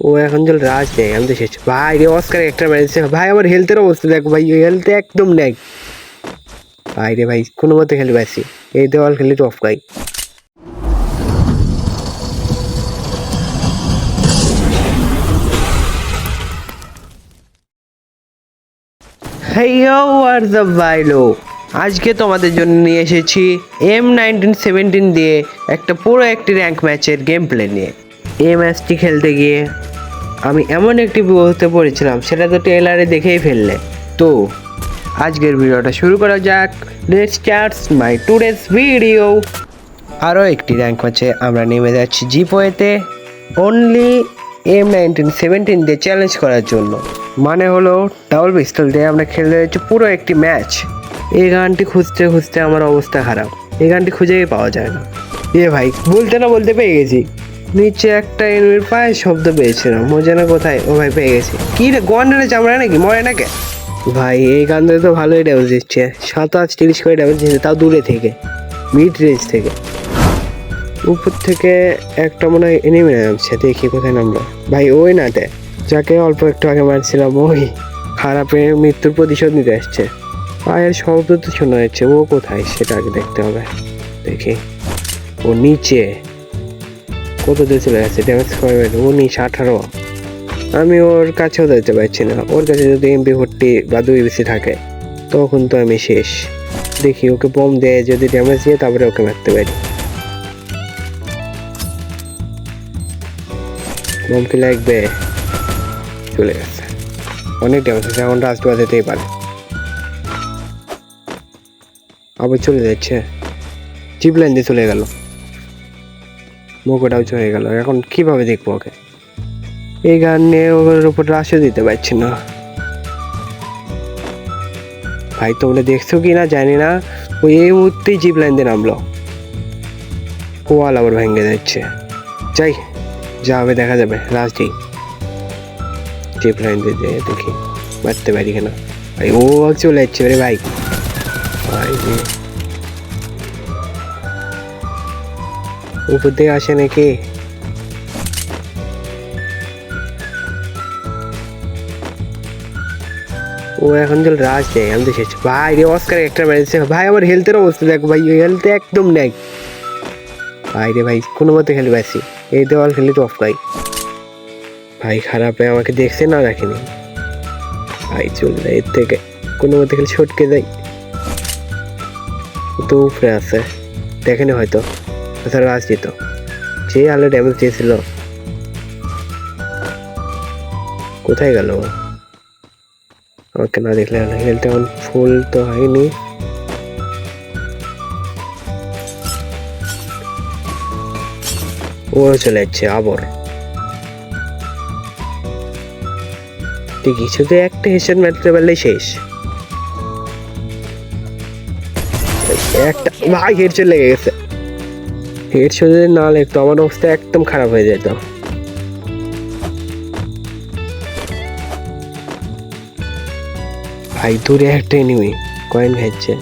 ও এখন চল রাজ নেই আমি তো শেষ। ভাই রে অস্কার একটা মেরেছে ভাই, আমার হেলথের অবস্থা দেখ ভাই হেলথ একদম নেই। ভাই রে ভাই, কোনো মতে খেলবে আসি এই দেওয়াল খেলি টপ গাই ভাইলো? আজকে তোমাদের জন্য নিয়ে এসেছি এম নাইনটিন সেভেন্টিন দিয়ে একটা পুরো একটি র্যাঙ্ক ম্যাচের গেম প্লে নিয়ে। এই ম্যাচটি খেলতে গিয়ে আমি এমন একটি বিপদে পড়েছিলাম, সেটা তো টেলারে দেখেই ফেললে। তো, আজকের ভিডিওটা শুরু করা যাক। লেটস মাই টুডেস ভিডিও আরও একটি র্যাঙ্ক ম্যাচে আমরা নেমে যাচ্ছি জিপোয়েতে অনলি এম নাইনটিন সেভেন্টিন দিয়ে চ্যালেঞ্জ করার জন্য। মানে হলো ডাবল পিস্তল দিয়ে আমরা খেলতে যাচ্ছি পুরো একটি ম্যাচ এই গানটি খুঁজতে খুঁজতে আমার অবস্থা খারাপ। এই গানটি খুঁজেই পাওয়া যায় না। এ ভাই, বলতে না বলতে পেয়ে গেছি। নিচে একটা এনিমির পায়ে শব্দ পেয়েছিলাম মজা না কোথায়? ও ভাই পেয়ে গেছি। কি রে গন্ডারে চামড়া নাকি? মরে নাকি? ভাই, এই গান ধরে তো ভালোই ড্যামেজ দিচ্ছে। সাতাশ তিরিশ করে ড্যামেজ দিচ্ছে তাও দূরে থেকে। মিড রেঞ্জ থেকে। উপর থেকে একটা মনে হয় এনিমে নামছে দেখি কোথায় নামলো। ভাই, ওই না নাটে যাকে অল্প একটু আগে মারছিলাম, ওই খারাপের মৃত্যুর প্রতিশোধ নিতে আসছে পায়ের শব্দ তো শোনা যাচ্ছে, ও কোথায়? সেটা আগে দেখতে হবে। দেখি। ও নিচে। কত দূরে চলে গেছে ড্যামেজ করবে ও নিচে আঠারো। আমি ওর কাছেও যেতে পারছি না। ওর কাছে যদি এমপি ফোরটি বা দুই বেশি থাকে, তখন তো আমি শেষ। দেখি, ওকে বম দেয়, যদি ড্যামেজ দিয়ে, তারপরে ওকে মারতে পারি। বম কি লাগবে। চলে গেছে। অনেক ড্যামেজ আছে এখন রাজ বাজাতেই পারে। আবার চলে যাচ্ছে। চিপ লাইন দিয়ে চলে গেল। মুখটাও চলে গেল। এখন কীভাবে দেখব ওকে? এই গান নিয়ে ওর উপর রাশও দিতে পারছি না। ভাই, তোমরা দেখছ কি না জানি না? ওই এই মুহূর্তেই জিপ লাইন দিয়ে নামলো। ওয়াল আবার ভেঙে যাচ্ছে যাই, যা হবে দেখা যাবে। লাস্টেই জিপ লাইন দিয়ে দেখি। মারতে পারি কেনা? ভাই ও চলে যাচ্ছে রে ভাই। ভাই উপর দিয়ে আসে নাকি? ও এখন চল রাজ দেয় আমি তো শেষ। ভাই রে অস্কার একটা মেরেছে ভাই, আমার হেলথের অবস্থা দেখ ভাই হেলথ একদম নেই। ভাই রে ভাই, কোনো মতে খেলবে আসি এই দেওয়াল খেলি টপ গাই ভাই, খারাপে আমাকে দেখছে না রাখিনি ভাই, চল যায় এর থেকে কোনো মতে খেলে ছটকে ও তো উপরে আছে, দেখেনি হয়তো। কোথাও রাজ দিত যে আলো ড্যামেজ দিয়েছিল কোথায় গেল? আমাকে না দেখলে হলো হেলথ এখন ফুল তো হয়নি। ও চলে যাচ্ছে, আবার। কিছুতে একটা হেডশট মারতে পারলে শেষ। একটা ভাই হেডশট লেগে গেছে। হেডশট যদি না লাগতো আমার অবস্থা একদম খারাপ হয়ে যেত। ভাই, দূরে একটা এনিমি কয়েন খাচ্ছে।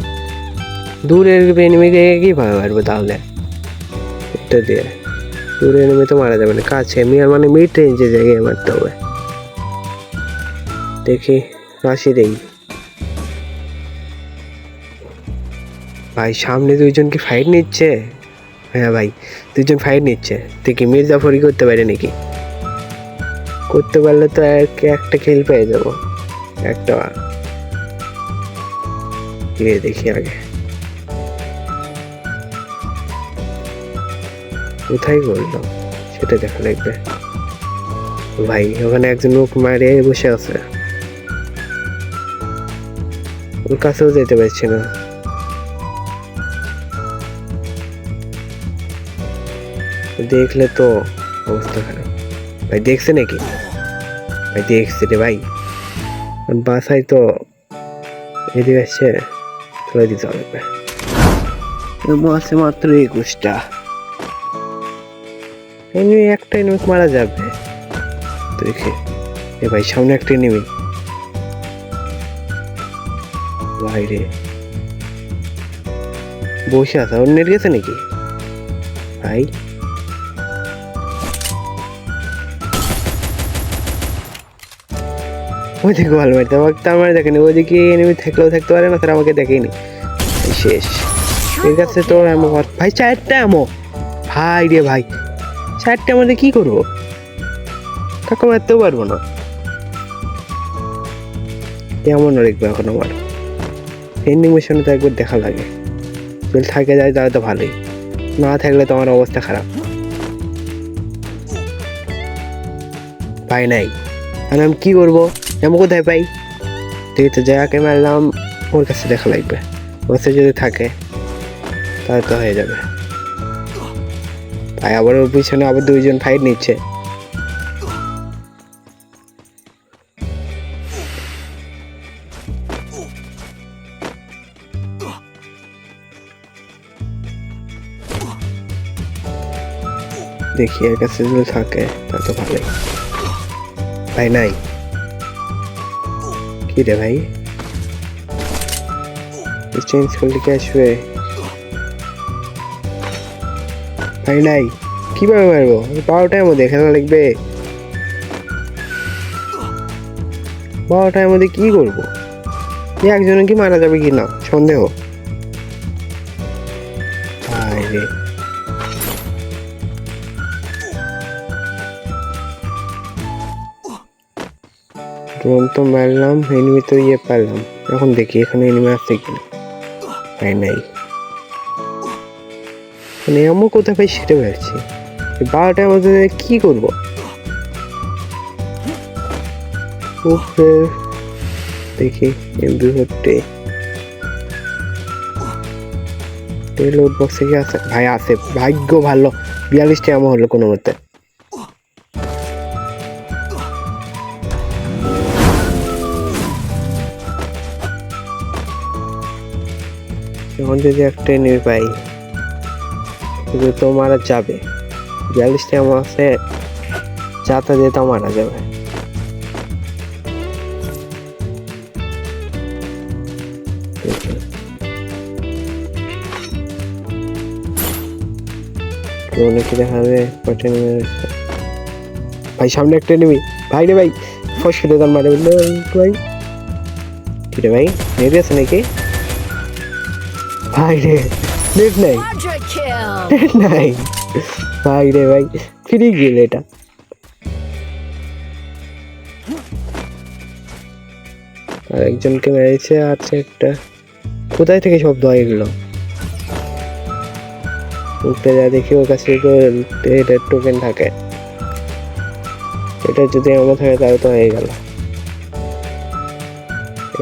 দূরের এনিমিকে কীভাবে মারবো তাহলে? এটা দিয়ে। দূরে এনিমি তো মারা যাবে না, কাছে মিয়ার মানে মিড রেঞ্জে জায়গায় মারতে হবে। দেখি রাশি দেই। ভাই, সামনে দুইজন কি ফাইট নিচ্ছে? হ্যাঁ ভাই দুজন ফাইট নিচ্ছে। তুই কি মির্জাফরি করতে পারে নাকি? করতে পারলে তো এক, একটা খেল পেয়ে যাব। একটা। দেখি আগে। কোথায় করল সেটা দেখা লাগবে। ভাই, ওখানে একজন লোক মারে বসে আছে। ওর কাছেও যেতে পারছি না। দেখলে তো অবস্থা খারাপ। ভাই, দেখছে নাকি? ভাই, দেখছে রে ভাই। বাসায় তো এদিকে আসছে তুলে দিতে হবে। মাত্র একুশটা। এমনি একটা এনিমি মারা যাবে। দেখে। এ ভাই, সামনে একটা এনিমি বাইরে বসে আছে ওর নেট গেছে নাকি? ভাই। ওইদিকে ভালো মারতে আমাকে তার মানে দেখেনি। ওইদিকে এনিমি থাকলেও থাকতে পারে না, তারা আমাকে দেখেনি। শেষ। ঠিক আছে তোর এমন ভাই, চারটা এমো ভাই রে ভাই, চারটে আমাদের কি করব? কাকা মারতেও পারব না। কেমন দেখব এখন আমার। এন্ডিং তো একবার দেখা লাগে। যদি থাকে যায়, তাহলে তো ভালোই। না থাকলে তো আমার অবস্থা খারাপ। ভাই নাই। আমি কি করব? এমন কোথায় পাই তুই তো যাকে মারলাম, ওর কাছে দেখা লাগবে। ওর কাছে যদি থাকে, তাহলে তো হয়ে যাবে। ভাই, আবার ওর পিছনে আবার দুইজন ফাইট নিচ্ছে। দেখি এর কাছে যদি থাকে তা তো ভালোই। ভাই, নাই। কি রে ভাই? চেঞ্জ করলে কি আসবে? ভাই নাই, কীভাবে মারবো? বারোটার মধ্যে খেলা লাগবে। বারোটার মধ্যে কি করব? একজনে কি মারা যাবে কি না সন্দেহ। ড্রোন তো মারলাম এনিমি তো ইয়ে পারলাম। এখন দেখি, এখানে এনিমি আছে কিনা পাই নাই। মানে এমন কোথায় পাই সেটা পারছি বারোটার মধ্যে কি করব? দেখি এমবি হতে লোড বক্সে কি আছে? ভাই আছে, ভাগ্য ভালো। বিয়াল্লিশটা এমন হলো কোনো মতে। এখন যদি একটা এনিমি পাই, কিন্তু তো মারা যাবে। বিয়াল্লিশটা আছে যাতা দিয়ে মারা যাবে। দেখি। ড্রোনে কি দেখাবে কটা নেমে ভাই, সামনে একটা নেমি ভাই রে ভাই ফস করে তার মারে ভাই কি রে ভাই নেট আছে নাকি? ভাই রে নেট নাই! নেট নাই ভাই রে ভাই ফ্রি গেল এটা। আর একজনকে মেরেছে, আছে একটা। কোথায় থেকে শব্দ হয় এগুলো উঠতে যা দেখি ওর কাছে এটা টোকেন থাকে। এটা যদি আমার থাকে, তাহলে তো হয়ে গেল।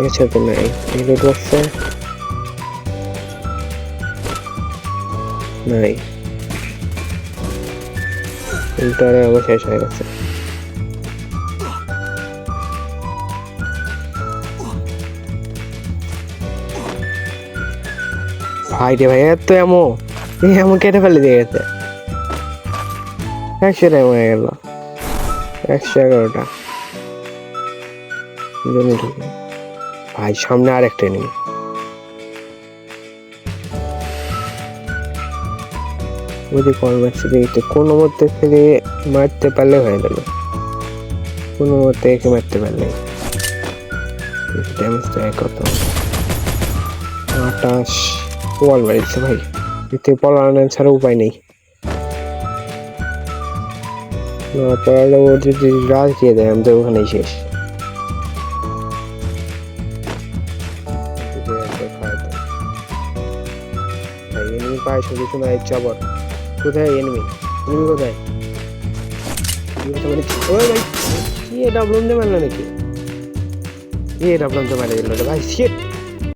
এছাড়া তো নাই এগুলো বসছে নাই। উল্টারে আমার শেষ হয়ে গেছে। ভাই রে ভাই, এত এমো এমন কেটে ফেলে দিয়ে গেছে। একশো টাইম হয়ে গেল। একশো এগারোটা। ভাই, সামনে আর একটা নেই যদি কল মারছে দেখতে কোনো মতে থেকে মারতে পারলে হয়ে গেল। কোনো মতে একে মারতে পারলে। ড্যামেজটা কত আটাশ। ওয়াল মারিচ্ছে ভাই। এতে পলানো ছাড়া উপায় নেই। না পড়ালে ও যদি রাজ দিয়ে দেয় আমি তো। ওখানেই শেষ এনিমি শুধু শোনা ইচ্ছা আবার কোথায় এনিমি এনিমি কোথায়? ওই ভাই, কি এটা ব্লন্ডে মারলো নাকি? কি এটা তো মারা গেল ভাই শিট